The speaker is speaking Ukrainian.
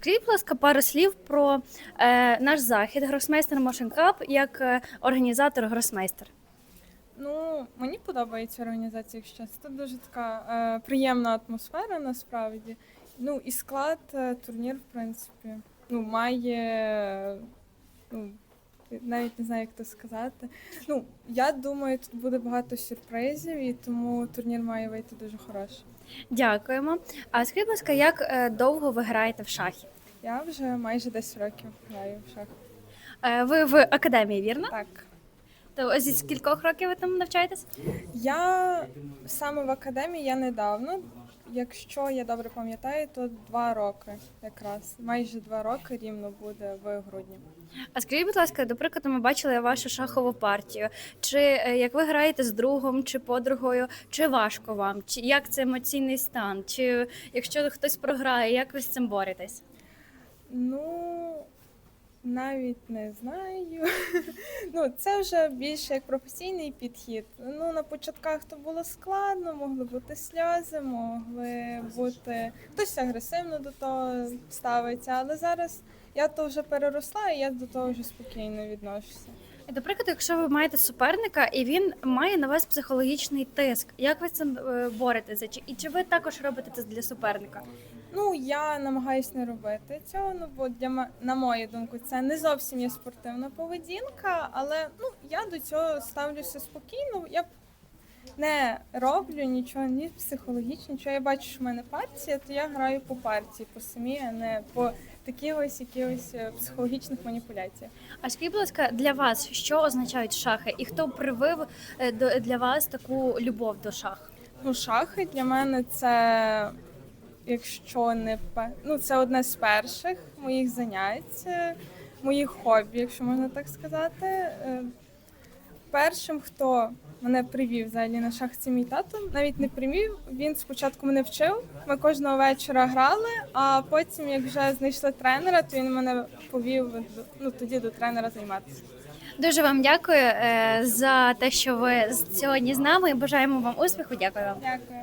Скажіть, будь ласка, пару слів про е, наш захід Гросмейстер Cup як е, організатор Гросмейстер. Ну, мені подобається організація, чесно. Тут дуже така е, приємна атмосфера насправді. Ну і склад е, турнір, в принципі, ну, має. Ну, навіть не знаю, як то сказати. Ну, я думаю, тут буде багато сюрпризів, і тому турнір має вийти дуже хороший. Дякуємо. А скажіть, будь ласка, як е, довго ви граєте в шахи? Я вже майже 10 років граю в шах. Е, ви в академії, вірно? Так. То зі скількох років ви там навчаєтесь? Я саме в академії я недавно. Якщо я добре пам'ятаю, то два роки якраз. Майже два роки рівно буде в грудні. А скажіть, будь ласка, до прикладу, ми бачили вашу шахову партію. Чи е, як ви граєте з другом чи подругою, чи важко вам? Чи як це емоційний стан? Чи якщо хтось програє, як ви з цим боретесь? Ну навіть не знаю. ну, це вже більше як професійний підхід. Ну, на початках то було складно, могли бути сльози, могли бути хтось агресивно до того ставиться, але зараз я то вже переросла і я до того вже спокійно відношуся. До прикладу, якщо ви маєте суперника і він має на вас психологічний тиск, як ви з цим е, боретеся? Чи і чи ви також робите це для суперника? Ну, я намагаюся не робити цього, ну бо для на мою думку, це не зовсім є спортивна поведінка, але ну я до цього ставлюся спокійно. Я не роблю нічого, ні психологічно, нічого. Я бачу, що в мене партія, то я граю по партії, по самій, а не по таких ось якихось е, психологічних маніпуляцій. А скажіть, будь ласка, для вас що означають шахи, і хто привив е, для вас таку любов до шах? Ну, шахи для мене це, якщо не ну, це одне з перших моїх занять, е, моїх хобі, якщо можна так сказати. Першим, хто мене привів взагалі на шах, це мій тато. Навіть не привів. Він спочатку мене вчив. Ми кожного вечора грали, а потім, як вже знайшли тренера, то він мене повів ну, тоді до тренера займатися. Дуже вам дякую е, за те, що ви сьогодні з нами. Бажаємо вам успіху. Дякую вам. Дякую.